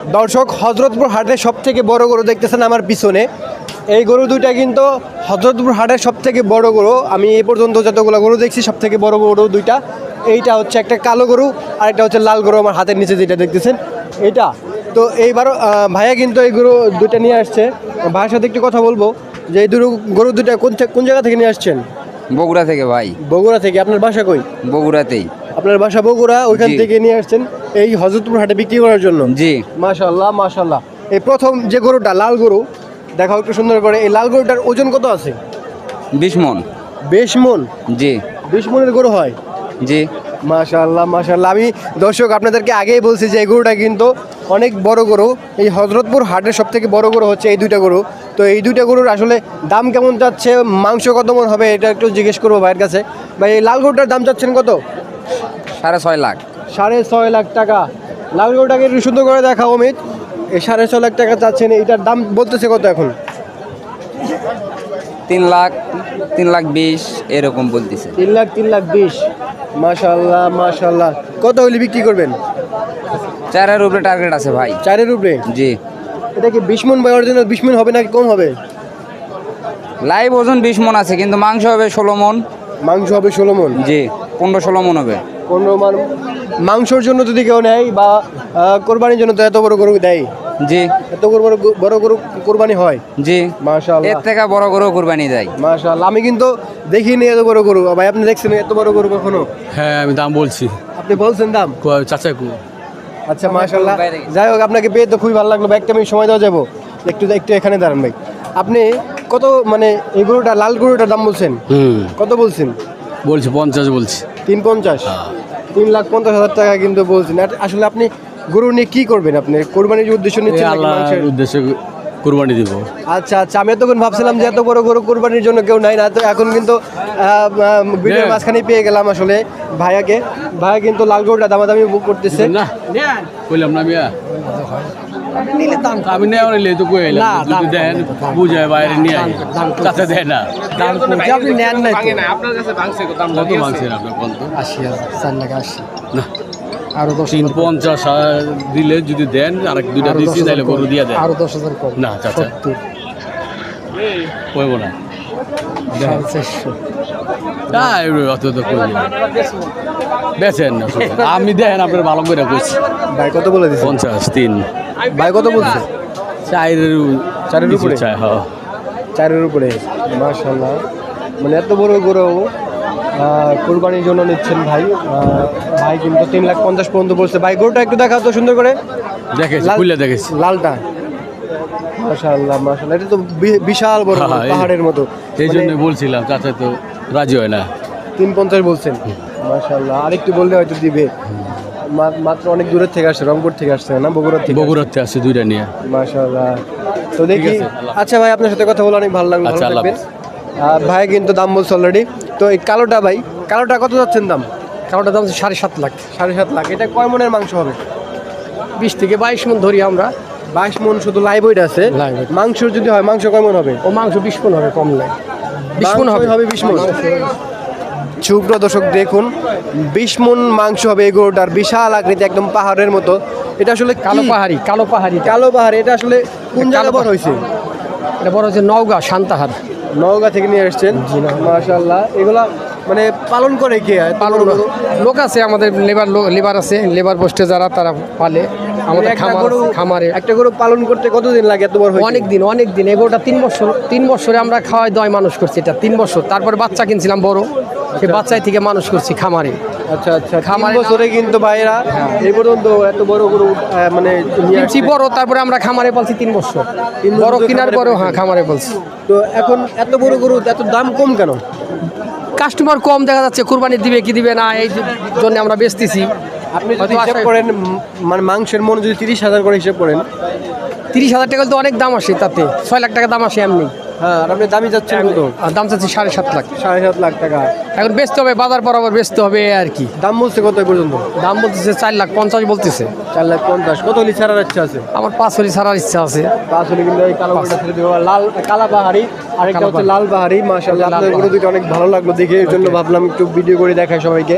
দর্শক হজরতপুর হাটের সব থেকে বড় গরু দেখতেছেন আমার পিছনে। এই গরু দুইটা কিন্তু হজরতপুর হাটের সব থেকে বড় গরু। আমি এই পর্যন্ত যতগুলো গরু দেখছি সব থেকে বড় গরু দুইটা। এইটা হচ্ছে একটা কালো গরু আর একটা হচ্ছে লাল গরু আমার হাতের নিচে যেটা দেখতেছেন। এইটা। তো এইবারও ভাইয়া কিন্তু এই গরু দুইটা নিয়ে আসছে। ভাইয়ের সাথে একটু কথা বলব যে এই দুটো গরু দুইটা কোন কোন জায়গা থেকে নিয়ে আসছেন? বগুড়া থেকে ভাই। বগুড়া থেকে। আপনার বাসা কই? বগুড়াতেই। আপনার বাসা বগুড়া ওইখান থেকে নিয়ে আসছেন। এই হজরতপুর হাটে বিক্রি করার জন্য? জি। মাশাল্লাহ মাশাল্লাহ এই প্রথম যে গরুটা লাল গরু দেখাও একটু সুন্দর করে এই লাল গরুটার ওজন কত আছে? বিশ মন। বেশ মন? জি। বিশ মনের গরু হয়? জি। মাশাল্লাহ মাশাল্লাহ আমি দর্শক আপনাদেরকে আগেই বলছি যে এই গরুটা কিন্তু অনেক বড় গরু। এই হজরতপুর হাটের সব থেকে বড় গরু হচ্ছে এই দুইটা গরু। তো এই দুইটা গরুর আসলে দাম কেমন যাচ্ছে? মাংস কত মন হবে? এটা একটু জিজ্ঞেস করব ভাইয়ের কাছে। ভাই এই লাল গরুটার দাম চাচ্ছেন কত? সাড়ে ছয় লাখ। সাড়ে ছয় লাখ টাকা। লাল গরুটাকে একটু সুন্দর করে দেখাও অমিত। এই সাড়ে ছয় লাখ টাকা চাচ্ছেন এটার দাম বলতেছে কত এখন? তিন লাখ তিন লাখ বিশ এরকম বলতেছে। তিন লাখ তিন লাখ বিশ। মাশাল্লাহ মাশাল্লাহ কত হলে বিক্রি করবেন? চারের উপরে টার্গেট আছে ভাই। চারের উপরে? জি। এটা কি বিশ মন বা অরিজিনাল বিশ মন হবে নাকি কম হবে? লাইভ ওজন বিশ মন আছে কিন্তু মাংস হবে ষোলো মন। মাংস হবে ষোলো মন। জি পনেরো ষোলো মন হবে। মান মাংসর জন্য যদি কেউ নেয় বা কোরবানির জন্য তো এত বড় গরু দেয়। জি। এত বড় বড় গরু- বড় গরু কোরবানি হয়। জি। মাশাল্লাহ এর থেকে বড় গরু কোরবানি দেয়। মাশাল্লাহ আমি কিন্তু দেখিনি এত বড় গরু। ভাই আপনি দেখছেন এত বড় গরু কখনো? হ্যাঁ আমি দাম বলছি। আপনি বলছেন দাম? কো- চাচা কু। আচ্ছা গেছে। যাই হোক আপনাকে পেয়ে তো খুবই ভালো লাগল। ভাই একটা আমি সময় দেওয়া যাব। একটু একটু এখানে দাঁড়ান ভাই। আপনি কত মানে এই গরুটা লাল গরুটার দাম বলছেন? কত বলছেন? বলছি পঞ্চাশ বলছি। তিন পঞ্চাশ? তিন লাখ পঞ্চাশ হাজার টাকা কিন্তু বলছেন। আসলে আপনি গরু নিয়ে কি করবেন আপনি? কোরবানির উদ্দেশ্য নিচ্ছেন আল্লাহর? উদ্দেশ্যে কুরবানি দিব। আচ্ছা আচ্ছা আমি এতক্ষণ ভাবছিলাম যে এত বড় গরু কোরবানির জন্য কেউ নাই না তো এখন কিন্তু ভিডিওর হ্যাঁ। মাঝখানে পেয়ে গেলাম আসলে ভাইয়াকে। ভাইয়া কিন্তু লাল গরুটা দামাদামি বুক করতেছে। না কইলাম না মিয়া। আমি নেওয়া নিলে তো কই এলাম? যদি দেন বুঝায় বাইরে নিয়ে আই চাচা দেয় না। আপনি নেন নাই তো। কত? মাংসের আপনার কোন তো আশি হাজার চার লাখ আশি। না। আরও দশ তিন পঞ্চাশ দিলে যদি দেন আর এক দুইটা দিচ্ছি তাহলে গরু দিয়ে দেন। আরও দশ হাজার কম। না চাচা কইব না। চারশো। না অত তো কই। বেছেন না আমি দেন আপনার ভালো করে কইছি। ভাই কত বলে দিচ্ছেন পঞ্চাশ তিন। ভাই কত বলছে? চাইরের চারের উপরে? চাই হ্যাঁ চারের উপরে মাশাল্লাহ মানে এত বড় গরু কোরবানির জন্য নিচ্ছেন ভাই। ভাই কিন্তু তিন লাখ পঞ্চাশ পর্যন্ত বলছে। ভাই গরুটা একটু দেখাও তো সুন্দর করে। লাল- খুলে দেখেছি। লালটা। মাশাল্লাহ মাশাল্লাহ এটা তো বিশাল বড় হ্যাঁ, পাহাড়ের মতো। এই মানে জন্য বলছিলাম চাচা তো রাজি হয় না। তিন পঞ্চাশ বলছেন। মাশাল্লাহ আরেকটু বললে হয়তো দিবে। মাত্র অনেক দূরের থেকে আসছে রংপুর থেকে আসছে না? বগুড়া থেকে বগুড়াতে আছে দুইটা নিয়ে। মাশাল্লাহ তো দেখি আচ্ছা ভাই আপনার সাথে কথা বলে অনেক ভালো লাগল আচ্ছা, আর ভাই কিন্তু দাম বলছে অলরেডি তো এই কালোটা ভাই কালোটা কত যাচ্ছেন দাম? কালোটার দাম সাড়ে সাত লাখ। সাড়ে সাত লাখ। এটা কয় মনের মাংস হবে? বিশ থেকে বাইশ মন ধরি আমরা। বাইশ মন শুধু লাইভ ওইটা আছে। মাংস যদি হয় মাংস কয় মন হবে? ও মাংস বিশ মন হবে কম নাই বিশ মন হবে। হবে বিশ মন। সুপ্র দর্শক দেখুন বিশ মন মাংস হবে এই গরুটার বিশাল আকৃতি একদম পাহাড়ের মতো। এটা আসলে কালো পাহাড়ি কালো পাহাড়ি কালো পাহাড় এটা আসলে কোন জায়গা বড় হয়েছে? এটা বড় হচ্ছে নওগাঁ শান্তাহার নওগাঁ থেকে নিয়ে আসছেন? মাশাল্লাহ এগুলা মানে পালন করে কে? পালন লোক আছে আমাদের লেবার লেবার আছে লেবার পোস্টে যারা তারা পালে। আমাদের খামার খামারে। একটা গরু পালন করতে কতদিন লাগে এত বড় অনেক দিন অনেক দিন এগোটা তিন বছর তিন বছরে আমরা খাওয়াই দয় মানুষ করছি এটা তিন বছর। তারপরে বাচ্চা কিনছিলাম বড়। সে বাচ্চাই থেকে মানুষ করছি খামারে। আচ্ছা আচ্ছা খামার বছরে কিন্তু ভাইরা এই পর্যন্ত এত বড় গরু মানে কিনছি বড় তারপরে আমরা খামারে বলছি তিন বছর। বড় কেনার পরেও হ্যাঁ খামারে বলছি। তো এখন এত বড় গরু এত দাম কম কেন? কাস্টমার কম দেখা যাচ্ছে কুরবানি দিবে কি দিবে না এই জন্য আমরা বেচতেছি। আপনি যদি হিসাব করেন মানে মাংসের মন যদি তিরিশ হাজার করে হিসাব করেন। তিরিশ হাজার টাকা তো অনেক দাম আসে তাতে। ছয় লাখ টাকা দাম আসে এমনি। হ্যাঁ আর আপনি দামি যাচ্ছেন কত? আর দাম চাচ্ছি সাড়ে সাত লাখ। সাড়ে সাত লাখ টাকা। এখন বেচতে হবে বাজার বরাবর বেচতে হবে আর কি। দাম বলছে কত পর্যন্ত? দাম বলতেছে চার লাখ পঞ্চাশ বলতেছে। চার লাখ পঞ্চাশ। কত হলি ছাড়ার ইচ্ছা আছে? আমার পাঁচ হলি ছাড়ার ইচ্ছা আছে। পাঁচ হলে কিন্তু এই কালো ছেড়ে দেবো। লাল কালা পাহাড়ি আরেকটা হচ্ছে লাল লাল আপনার গরু দুটো অনেক ভালো লাগল দেখে। এর জন্য ভাবলাম একটু ভিডিও করে দেখায় সবাইকে।